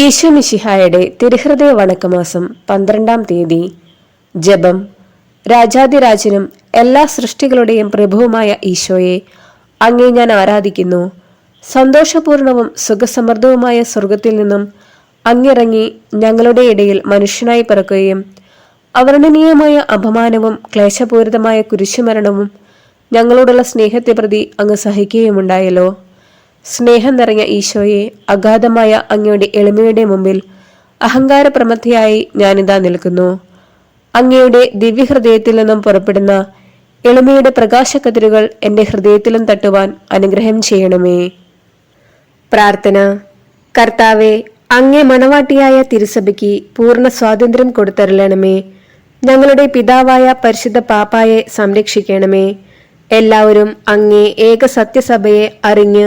ഈശോ മിശിഹായുടെ തിരുഹൃദയ വണക്കമാസം പന്ത്രണ്ടാം തീയതി. ജപം. രാജാതിരാജനും എല്ലാ സൃഷ്ടികളുടെയും പ്രഭുവുമായ ഈശോയെ അങ്ങേ ഞാൻ ആരാധിക്കുന്നു. സന്തോഷപൂർണവും സുഖസമൃദ്ധവുമായ സ്വർഗത്തിൽ നിന്നും അങ്ങിറങ്ങി ഞങ്ങളുടെ ഇടയിൽ മനുഷ്യനായി പിറക്കുകയും അവർണനീയമായ അപമാനവും ക്ലേശപൂരിതമായ കുരിശുമരണവും ഞങ്ങളോടുള്ള സ്നേഹത്തെ പ്രതി അങ്ങ് സഹിക്കുകയുമുണ്ടായല്ലോ. സ്നേഹം നിറഞ്ഞ ഈശോയെ അഗാധമായ അങ്ങയുടെ എളിമയുടെ മുമ്പിൽ അഹങ്കാരപ്രമത്തിയായി ഞാനിതാ നിൽക്കുന്നു. അങ്ങയുടെ ദിവ്യഹൃദയത്തിൽ നിന്നും പുറപ്പെടുന്ന എളിമയുടെ പ്രകാശക്കതിരുകൾ എന്റെ ഹൃദയത്തിലും തട്ടുവാൻ അനുഗ്രഹം ചെയ്യണമേ. പ്രാർത്ഥന. കർത്താവെ അങ്ങേ മണവാട്ടിയായ തിരുസഭയ്ക്ക് പൂർണ സ്വാതന്ത്ര്യം കൊടുത്തരളണമേ ഞങ്ങളുടെ പിതാവായ പരിശുദ്ധ പാപ്പായെ സംരക്ഷിക്കണമേ. എല്ലാവരും അങ്ങേ ഏക സത്യസഭയെ അറിഞ്ഞ്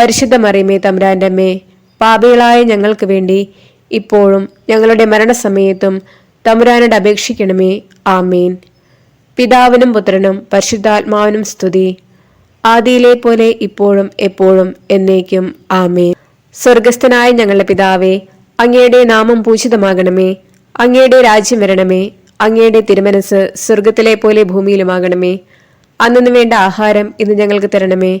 പരിശുദ്ധ മറിയമേ തമ്പ്രാന്റെ അമ്മേ പാപികളായ ഞങ്ങൾക്ക് വേണ്ടി ഇപ്പോഴും ഞങ്ങളുടെ മരണസമയത്തും തമ്പുരാനോട് അപേക്ഷിക്കണമേ. ആമേൻ. പിതാവിനും പുത്രനും പരിശുദ്ധാത്മാവിനും സ്തുതി. ആദിയിലെ പോലെ ഇപ്പോഴും എപ്പോഴും എന്നേക്കും. ആമേൻ. സ്വർഗസ്ഥനായ ഞങ്ങളുടെ പിതാവേ അങ്ങയുടെ നാമം പൂജിതമാകണമേ. അങ്ങയുടെ രാജ്യം വരണമേ. അങ്ങയുടെ തിരുമനസ് സ്വർഗത്തിലെ പോലെ ഭൂമിയിലുമാകണമേ. അന്നു വേണ്ട ആഹാരം ഇന്ന് ഞങ്ങൾക്ക് തരണമേ.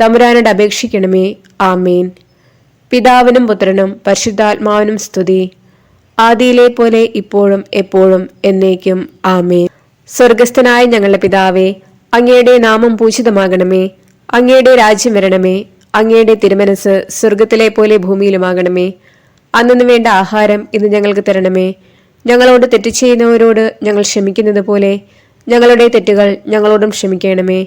തമ്പുരാനോട് അപേക്ഷിക്കണമേ. ആമേൻ. പിതാവിനും പുത്രനും പരിശുദ്ധാത്മാവിനും സ്തുതി. ആദിയിലെ പോലെ ഇപ്പോഴും എപ്പോഴും എന്നേക്കും. ആമേൻ. സ്വർഗസ്ഥനായ ഞങ്ങളുടെ പിതാവേ അങ്ങയുടെ നാമം പൂജിതമാകണമേ. അങ്ങയുടെ രാജ്യം വരണമേ. അങ്ങയുടെ തിരുമനസ് സ്വർഗത്തിലെ പോലെ ഭൂമിയിലുമാകണമേ. അന്നു വേണ്ട ആഹാരം ഇന്ന് ഞങ്ങൾക്ക് തരണമേ. ഞങ്ങളോട് തെറ്റ് ചെയ്യുന്നവരോട് ഞങ്ങൾ ക്ഷമിക്കുന്നത് പോലെ ഞങ്ങളുടെ തെറ്റുകൾ ഞങ്ങളോടും ക്ഷമിക്കണമേ.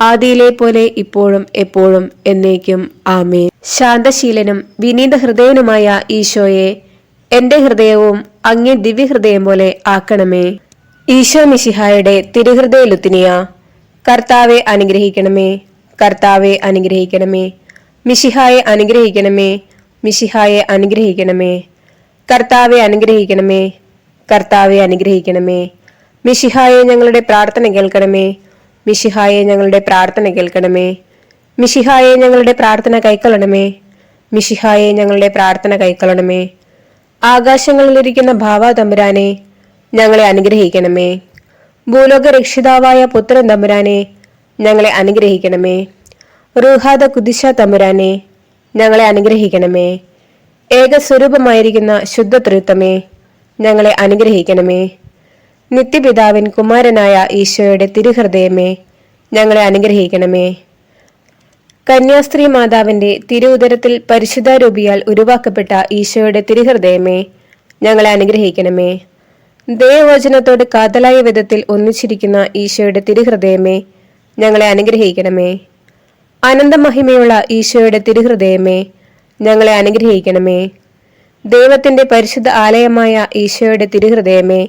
ആദിയിലെ പോലെ ഇപ്പോഴും എപ്പോഴും എന്നേക്കും ആമേ ശാന്തശീലനും വിനീത ഹൃദയനുമായ ഈശോയെ എന്റെ ഹൃദയവും അങ്ങേ ദിവ്യഹൃദയം പോലെ ആക്കണമേ. ഈശോ മിശിഹായുടെ തിരുഹൃദയ ലുത്തിനിയ കർത്താവെ അനുഗ്രഹിക്കണമേ കർത്താവെ അനുഗ്രഹിക്കണമേ. മിശിഹായെ അനുഗ്രഹിക്കണമേ മിശിഹായെ അനുഗ്രഹിക്കണമേ. കർത്താവെ അനുഗ്രഹിക്കണമേ കർത്താവെ അനുഗ്രഹിക്കണമേ. മിശിഹായെ ഞങ്ങളുടെ പ്രാർത്ഥന കേൾക്കണമേ മിശിഹായെ ഞങ്ങളുടെ പ്രാർത്ഥന കേൾക്കണമേ. മിഷിഹായെ ഞങ്ങളുടെ പ്രാർത്ഥന കൈക്കൊള്ളണമേ. മിഷിഹായെ ഞങ്ങളുടെ പ്രാർത്ഥന കൈക്കൊള്ളണമേ. ആകാശങ്ങളിലിരിക്കുന്ന ഭാവ തമ്പുരാനെ ഞങ്ങളെ അനുഗ്രഹിക്കണമേ. ഭൂലോക രക്ഷിതാവായ പുത്രൻ തമ്പുരാനെ ഞങ്ങളെ അനുഗ്രഹിക്കണമേ. റൂഹാദ കുദിശ തമ്പുരാനെ ഞങ്ങളെ അനുഗ്രഹിക്കണമേ. ഏകസ്വരൂപമായിരിക്കുന്ന ശുദ്ധ തൃത്വമേ ഞങ്ങളെ അനുഗ്രഹിക്കണമേ. നിത്യപിതാവിൻ കുമാരനായ ഈശോയുടെ തിരുഹൃദയമേ ഞങ്ങളെ അനുഗ്രഹിക്കണമേ. കന്യാസ്ത്രീ മാതാവിന്റെ തിരുവുദരത്തിൽ പരിശുദ്ധാരൂപിയാൽ ഉരുവാക്കപ്പെട്ട ഈശോയുടെ തിരുഹൃദയമേ ഞങ്ങളെ അനുഗ്രഹിക്കണമേ. ദൈവവചനത്തോട് കാതലായ വിധത്തിൽ ഒന്നിച്ചിരിക്കുന്ന ഈശോയുടെ തിരുഹൃദയമേ ഞങ്ങളെ അനുഗ്രഹിക്കണമേ. അനന്തമഹിമയുള്ള ഈശോയുടെ തിരുഹൃദയമേ ഞങ്ങളെ അനുഗ്രഹിക്കണമേ. ദൈവത്തിന്റെ പരിശുദ്ധ ആലയമായ ഈശോയുടെ തിരുഹൃദയമേ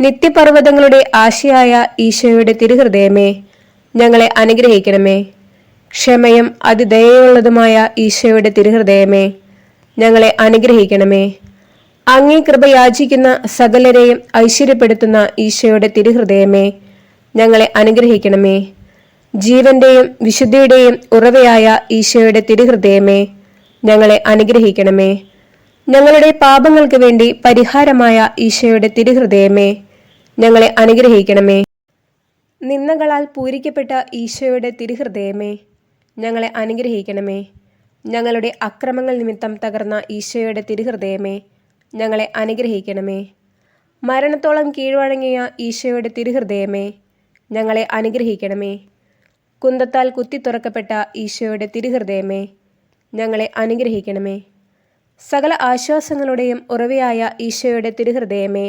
നിത്യപർവതങ്ങളുടെ ആശയായ ഈശോയുടെ തിരുഹൃദയമേ ഞങ്ങളെ അനുഗ്രഹിക്കണമേ. ക്ഷമയും അതിദയുള്ളതുമായ ഈശോയുടെ തിരുഹൃദയമേ ഞങ്ങളെ അനുഗ്രഹിക്കണമേ. അങ്ങേ കൃപ യാചിക്കുന്ന സകലരെയും ഐശ്വര്യപ്പെടുത്തുന്ന ഈശോയുടെ തിരുഹൃദയമേ ഞങ്ങളെ അനുഗ്രഹിക്കണമേ. ജീവന്റെയും വിശുദ്ധിയുടെയും ഉറവയായ ഈശോയുടെ തിരുഹൃദയമേ ഞങ്ങളെ അനുഗ്രഹിക്കണമേ. ഞങ്ങളുടെ പാപങ്ങൾക്ക് വേണ്ടി പരിഹാരമായ ഈശോയുടെ തിരുഹൃദയമേ ഞങ്ങളെ അനുഗ്രഹിക്കണമേ. നിന്ദകളാൽ പൂരിക്കപ്പെട്ട ഈശോയുടെ തിരുഹൃദയമേ ഞങ്ങളെ അനുഗ്രഹിക്കണമേ. ഞങ്ങളുടെ അക്രമങ്ങൾ നിമിത്തം തകർന്ന ഈശോയുടെ തിരുഹൃദയമേ ഞങ്ങളെ അനുഗ്രഹിക്കണമേ. മരണത്തോളം കീഴ്വഴങ്ങിയ ഈശോയുടെ തിരുഹൃദയമേ ഞങ്ങളെ അനുഗ്രഹിക്കണമേ. കുന്തത്താൽ കുത്തി തുറക്കപ്പെട്ട ഈശോയുടെ തിരുഹൃദയമേ ഞങ്ങളെ അനുഗ്രഹിക്കണമേ. സകല ആശ്വാസങ്ങളുടെയും ഉറവയായ ഈശോയുടെ തിരുഹൃദയമേ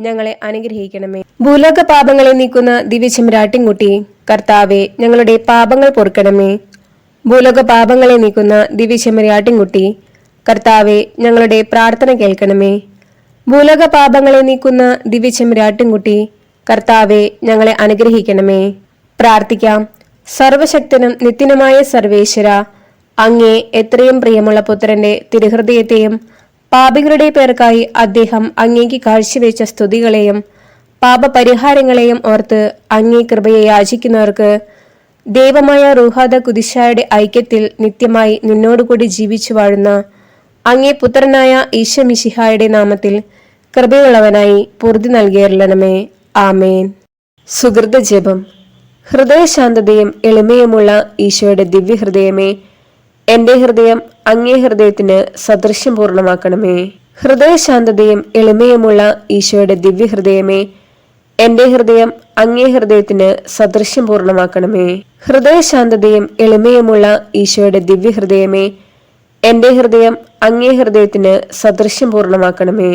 ഞങ്ങളെ അനുഗ്രഹിക്കണമേ. ഭൂലോക പാപങ്ങളെ നീക്കുന്ന ദിവ്യചെമ്രാട്ടിൻകുട്ടി കർത്താവെ ഞങ്ങളുടെ പാപങ്ങൾ പൊറുക്കണമേ. ഭൂലോക പാപങ്ങളെ നീക്കുന്ന ദിവ്യചെമ്മരിയാട്ടിൻകുട്ടി കർത്താവെ ഞങ്ങളുടെ പ്രാർത്ഥന കേൾക്കണമേ. ഭൂലോക പാപങ്ങളെ നീക്കുന്ന ദിവ്യചെമ്മരാട്ടിൻകുട്ടി കർത്താവെ ഞങ്ങളെ അനുഗ്രഹിക്കണമേ. പ്രാർത്ഥിക്കാം. സർവശക്തനും നിത്യനുമായ സർവേശ്വര അങ്ങേ എത്രയും പ്രിയമുള്ള പുത്രന്റെ തിരുഹൃദയത്തെയും പാപികളുടെ പേർക്കായി അദ്ദേഹം അങ്ങേക്ക് കാഴ്ചവെച്ച സ്തുതികളെയും പാപപരിഹാരങ്ങളെയും ഓർത്ത് അങ്ങേ കൃപയെ യാചിക്കുന്നവർക്ക് ദൈവമായ റൂഹാദ കുതിശായുടെ ഐക്യത്തിൽ നിത്യമായി നിന്നോടുകൂടി ജീവിച്ചു വാഴുന്ന അങ്ങേ പുത്രനായ ഈശമിശിഹായുടെ നാമത്തിൽ കൃപയുള്ളവനായി പൂർതി നൽകിയറിലണമേ ആമേൻ. സുഹൃത ജപം. ഹൃദയശാന്തതയും എളിമയുമുള്ള ഈശോയുടെ ദിവ്യഹൃദയമേ എന്റെ ഹൃദയം അങ്ങേ ഹൃദയത്തിന് സദൃശ്യം പൂർണമാക്കണമേ ഹൃദയശാന്തതയും എളിമയുമുള്ള ഈശോയുടെ ദിവ്യഹൃദയമേ എന്റെ ഹൃദയം അങ്ങേ ഹൃദയത്തിന് സദൃശ്യം പൂർണമാക്കണമേ ഹൃദയശാന്തതയും എളിമയുമുള്ള ഈശോയുടെ ദിവ്യഹൃദയമേ എന്റെ ഹൃദയം അങ്ങേ ഹൃദയത്തിന് സദൃശ്യം പൂർണമാക്കണമേ